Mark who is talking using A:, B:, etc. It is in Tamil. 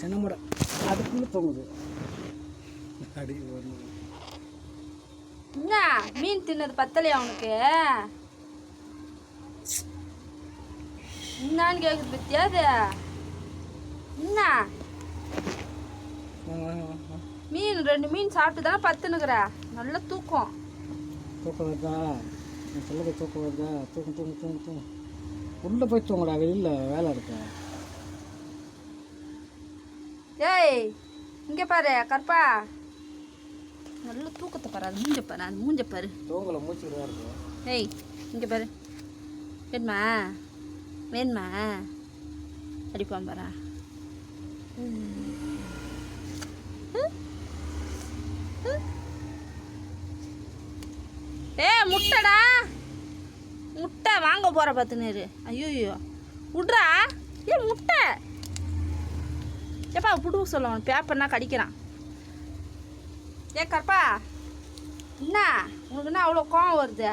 A: சின்ன முடை அதுக்குள்ளே தூங்குது
B: என்ன? மீன் தின்னது பத்தலையா அவனுக்கு என்னான்னு கேக்குது பத்தியா அது? என்ன? மீன் ரெண்டு மீன் சாப்பிட்டு தானே பத்துனுக்குற நல்ல தூக்கம்.
A: தூக்கம் வருதா? என் பிள்ளைக்கு தூக்கம் வருதா? தூக்கம் தூங்கு தூங்கு தூங்கு உள்ளே போய் தூங்குடா வெளியில் வேலை இருக்கு?
B: ஏய் இங்கே பாரு கற்பா நல்ல தூக்கத்தை பாரு அது மூஞ்ச பாரு அது மூஞ்ச பாரு.
A: தூங்கலை மூச்சு
B: ஏய் இங்கே பாரு. வேணுமா? வேணுமா? அடிப்பான் பாரா. ஏ முட்டைடா. முட்டை வாங்க போகிற பார்த்துனேரு ஐயோ விட்றா ஏ முட்டை. ஏப்பா புடுவு சொல்ல அவன் பேப்பர்னா கடிக்கிறான். ஏ கற்பா என்ன? உனக்கு என்ன அவ்வளோ கோவம் வருது?